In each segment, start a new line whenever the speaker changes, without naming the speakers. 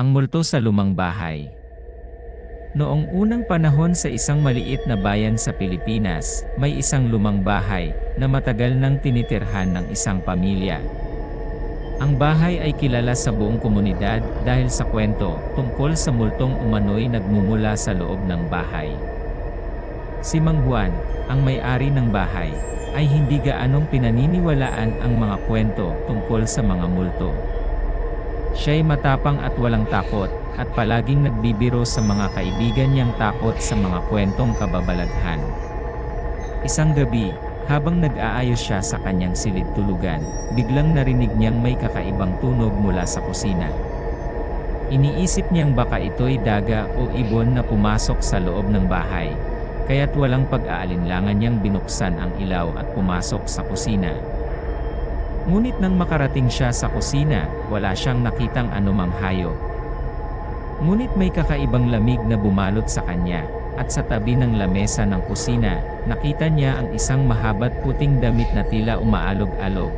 Ang multo sa lumang bahay. Noong unang panahon sa isang maliit na bayan sa Pilipinas, may isang lumang bahay na matagal nang tinitirhan ng isang pamilya. Ang bahay ay kilala sa buong komunidad dahil sa kwento tungkol sa multong umano'y nagmumula sa loob ng bahay. Si Mang Juan, ang may-ari ng bahay, ay hindi gaanong pinaniniwalaan ang mga kwento tungkol sa mga multo. Siya'y matapang at walang takot, at palaging nagbibiro sa mga kaibigan niyang takot sa mga kwentong kababalaghan. Isang gabi, habang nag-aayos siya sa kanyang silid tulugan, biglang narinig niyang may kakaibang tunog mula sa kusina. Iniisip niyang baka ito'y daga o ibon na pumasok sa loob ng bahay, kaya't walang pag-aalinlangan niyang binuksan ang ilaw at pumasok sa kusina. Ngunit nang makarating siya sa kusina, wala siyang nakitang anumang hayop. Ngunit may kakaibang lamig na bumalot sa kanya, at sa tabi ng lamesa ng kusina, nakita niya ang isang mahabat puting damit na tila umaalog-alog.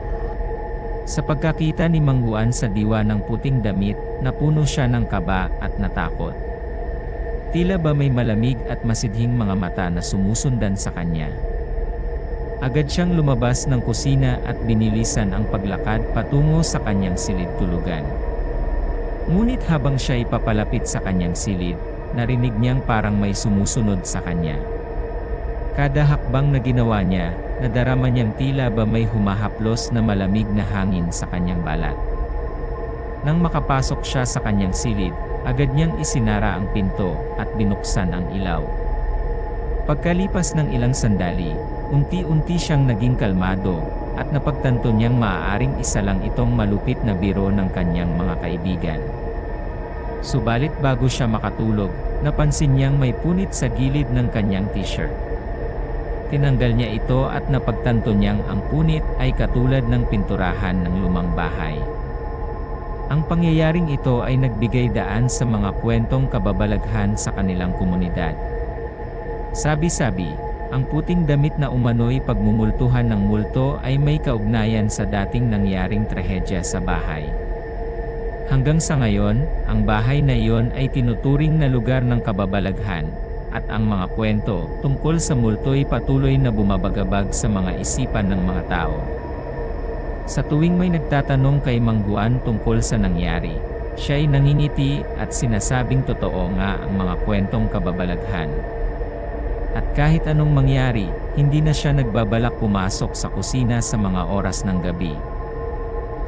Sa pagkakita ni Mang Juan sa diwa ng puting damit, napuno siya ng kaba at natakot. Tila ba may malamig at masidhing mga mata na sumusundan sa kanya. Agad siyang lumabas ng kusina at binilisan ang paglakad patungo sa kanyang silid tulugan. Ngunit habang siya'y papalapit sa kanyang silid, narinig niyang parang may sumusunod sa kanya. Kada hakbang na ginawa niya, nadarama niyang tila ba may humahaplos na malamig na hangin sa kanyang balat. Nang makapasok siya sa kanyang silid, agad niyang isinara ang pinto at binuksan ang ilaw. Pagkalipas ng ilang sandali, unti-unti siyang naging kalmado, at napagtanto niyang maaaring isa lang itong malupit na biro ng kanyang mga kaibigan. Subalit bago siya makatulog, napansin niyang may punit sa gilid ng kanyang t-shirt. Tinanggal niya ito at napagtanto niyang ang punit ay katulad ng pinturahan ng lumang bahay. Ang pangyayaring ito ay nagbigay daan sa mga kwentong kababalaghan sa kanilang komunidad. Sabi-sabi, ang puting damit na umano'y pagmumultuhan ng multo ay may kaugnayan sa dating nangyaring trahedya sa bahay. Hanggang sa ngayon, ang bahay na iyon ay tinuturing na lugar ng kababalaghan, at ang mga kwento tungkol sa multo'y patuloy na bumabagabag sa mga isipan ng mga tao. Sa tuwing may nagtatanong kay Mang Juan tungkol sa nangyari, siya'y nangingiti at sinasabing totoo nga ang mga kwentong kababalaghan. At kahit anong mangyari, hindi na siya nagbabalak pumasok sa kusina sa mga oras ng gabi.